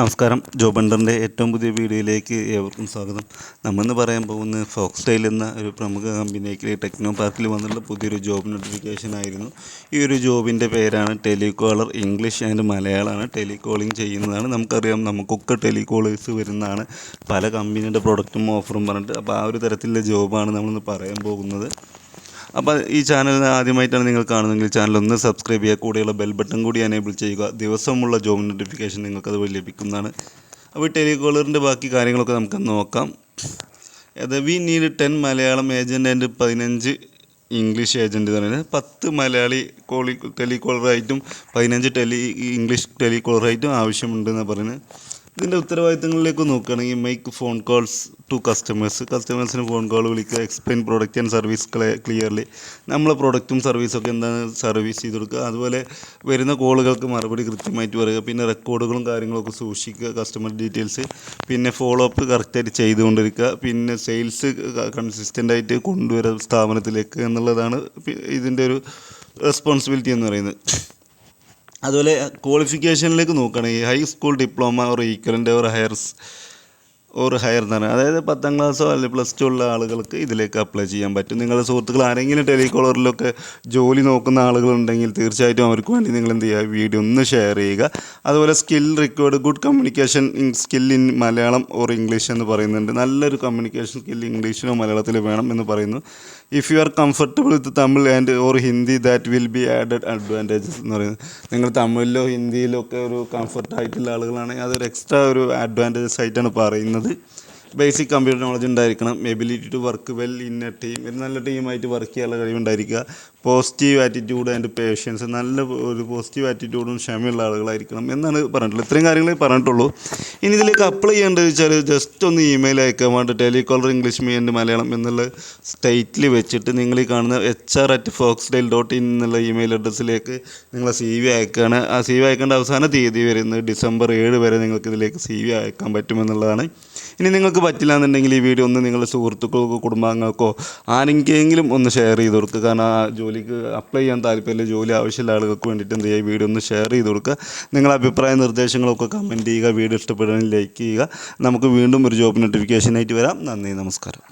നമസ്കാരം. ജോബണ്ടറിന്റെ ഏറ്റവും പുതിയ വീഡിയോയിലേക്ക് ഏവർക്കും സ്വാഗതം. നമ്മളിന്ന് പറയാൻ പോകുന്നത് ഫോക്സ്റ്റൈൽ എന്ന ഒരു പ്രമുഖ കമ്പനിയിലേക്ക് ടെക്നോ പാർക്കിൽ വന്നിട്ടുള്ള പുതിയൊരു ജോബ് നോട്ടിഫിക്കേഷൻ ആയിരുന്നു. ഈ ഒരു ജോബിന്റെ പേരാണ് ടെലികോളർ ഇംഗ്ലീഷ് ആൻഡ് മലയാളമാണ്. ടെലികോളിംഗ് ചെയ്യുന്നതാണ്. നമുക്കറിയാം നമുക്കൊക്കെ ടെലികോളേഴ്സ് വരുന്നതാണ്. പല കമ്പനിയുടെ പ്രൊഡക്റ്റും ഓഫറും പറഞ്ഞിട്ട്. അപ്പോൾ ആ ഒരു തരത്തിലുള്ള ജോബാണ് നമ്മളിന്ന് പറയാൻ പോകുന്നത്. അപ്പോൾ ഈ ചാനൽ ആദ്യമായിട്ടാണ് നിങ്ങൾ കാണുന്നതെങ്കിൽ ചാനൽ ഒന്ന് സബ്സ്ക്രൈബ് ചെയ്യുക. കൂടെയുള്ള ബെൽ ബട്ടൺ കൂടി എനേബിൾ ചെയ്യുക. ദിവസമുള്ള ജോബ് നോട്ടിഫിക്കേഷൻ നിങ്ങൾക്ക് അതുവഴി ലഭിക്കുന്നതാണ്. അപ്പോൾ ടെലികോളറിന്റെ ബാക്കി കാര്യങ്ങളൊക്കെ നമുക്ക് നോക്കാം. അത് we need ten Malayalam agent and പതിനഞ്ച് ഇംഗ്ലീഷ് ഏജന്റ് എന്ന് പറയുന്നത്. പത്ത് മലയാളി കോളി ടെലികോളറായിട്ടും പതിനഞ്ച് ടെലി ഇംഗ്ലീഷ് ടെലികോളറായിട്ടും ആവശ്യമുണ്ടെന്ന് പറയുന്നത്. ഇതിന്റെ ഉത്തരവാദിത്തങ്ങളിലേക്ക് നോക്കുകയാണെങ്കിൽ make phone calls to customers കസ്റ്റമേഴ്സിന് ഫോൺ കോൾ വിളിക്കുക explain product and service clearly നമ്മളെ പ്രോഡക്റ്റും സർവീസൊക്കെ എന്താണ് സർവീസ് ചെയ്ത് കൊടുക്കുക. അതുപോലെ വരുന്ന കോളുകൾക്ക് മറുപടി കൃത്യമായിട്ട് പറയുക. പിന്നെ റെക്കോർഡുകളും കാര്യങ്ങളൊക്കെ സൂക്ഷിക്കുക കസ്റ്റമർ ഡീറ്റെയിൽസ് പിന്നെ ഫോളോ അപ്പ് കറക്റ്റായിട്ട് ചെയ്തുകൊണ്ടിരിക്കുക. പിന്നെ സെയിൽസ് കൺസിസ്റ്റന്റായിട്ട് കൊണ്ടുവരിക സ്ഥാപനത്തിലേക്ക് എന്നുള്ളതാണ് ഇതിന്റെ ഒരു റെസ്പോൺസിബിലിറ്റി എന്ന് പറയുന്നത്. അതുപോലെ ക്വാളിഫിക്കേഷനിലേക്ക് നോക്കുകയാണെങ്കിൽ high school diploma or equivalent or highers or higher എന്ന് പറഞ്ഞാൽ അതായത് പത്താം ക്ലാസ്സോ അല്ലെങ്കിൽ പ്ലസ് ടു ഉള്ള ആളുകൾക്ക് ഇതിലേക്ക് അപ്ലൈ ചെയ്യാൻ പറ്റും. നിങ്ങളുടെ സുഹൃത്തുക്കൾ ആരെങ്കിലും ടെലികോളറിലൊക്കെ ജോലി നോക്കുന്ന ആളുകളുണ്ടെങ്കിൽ തീർച്ചയായിട്ടും അവർക്ക് വേണ്ടി നിങ്ങൾ എന്ത് ചെയ്യുക? വീഡിയോ ഒന്ന് ഷെയർ ചെയ്യുക. അതുപോലെ skill required good communication skill in Malayalam or English എന്ന് പറയുന്നുണ്ട്. നല്ലൊരു കമ്മ്യൂണിക്കേഷൻ സ്കിൽ ഇംഗ്ലീഷിലോ മലയാളത്തിലോ വേണം എന്ന് പറയുന്നു. If you are comfortable with Tamil and or Hindi that will be added advantages എന്ന് പറയുന്നത് നിങ്ങൾ തമിഴിലോ ഹിന്ദിയിലോ ഒക്കെ ഒരു കംഫർട്ടായിട്ടുള്ള ആളുകളാണെങ്കിൽ അതൊരു എക്സ്ട്രാ ഒരു അഡ്വാന്റേജസ് ആയിട്ടാണ് പറയുന്നത്. போது ബേസിക് കമ്പ്യൂട്ടർ നോളജ് ഉണ്ടായിരിക്കണം. Ability to work well in a team ഒരു നല്ല ടീമായിട്ട് വർക്ക് ചെയ്യാനുള്ള കഴിവുണ്ടായിരിക്കുക പോസിറ്റീവ് ആറ്റിറ്റ്യൂഡ് ആൻഡ് പേഷ്യൻസ് നല്ല ഒരു പോസിറ്റീവ് ആറ്റിറ്റ്യൂഡും ക്ഷമയുള്ള ആളുകളായിരിക്കണം എന്നാണ് പറഞ്ഞിട്ടുള്ളത്. ഇത്രയും കാര്യങ്ങളെ പറഞ്ഞിട്ടുള്ളൂ. ഇനി ഇതിലേക്ക് അപ്ലൈ ചെയ്യേണ്ടത് വെച്ചാൽ ജസ്റ്റ് ഒന്ന് ഇമെയിൽ അയക്കാൻ വേണ്ടി telecaller English me and Malayalam എന്നുള്ള സ്റ്റേറ്റിൽ വെച്ചിട്ട് നിങ്ങൾ ഈ കാണുന്ന H R at Foxdale dot in എന്നുള്ള ഇമെയിൽ അഡ്രസ്സിലേക്ക് നിങ്ങളെ സി വി അയക്കുകയാണ് ആ സി വി അയക്കേണ്ട അവസാന തീയതി വരുന്നത് ഡിസംബർ ഏഴ് വരെ നിങ്ങൾക്ക് ഇതിലേക്ക് സി വി അയക്കാൻ പറ്റുമെന്നുള്ളതാണ്. ഇനി നിങ്ങൾക്ക് പറ്റില്ല എന്നുണ്ടെങ്കിൽ ഈ വീഡിയോ ഒന്ന് നിങ്ങളുടെ സുഹൃത്തുക്കൾക്കോ കുടുംബാംഗങ്ങൾക്കോ ആരെങ്കിലും ഒന്ന് ഷെയർ ചെയ്ത് കൊടുക്കുക കാരണം ആ ജോലിക്ക് അപ്ലൈ ചെയ്യാൻ താല്പര്യമില്ല ജോലി ആവശ്യമുള്ള ആളുകൾക്ക് വേണ്ടിയിട്ട് എന്ത് ചെയ്യുക ഈ വീഡിയോ ഒന്ന് ഷെയർ ചെയ്ത് കൊടുക്കുക നിങ്ങളുടെ അഭിപ്രായ നിർദ്ദേശങ്ങളൊക്കെ കമന്റ് ചെയ്യുക. വീഡിയോ ഇഷ്ടപ്പെടുകയാണെങ്കിൽ ലൈക്ക് ചെയ്യുക. നമുക്ക് വീണ്ടും ഒരു ജോബ് നോട്ടിഫിക്കേഷനായിട്ട് വരാം. നന്ദി നമസ്കാരം.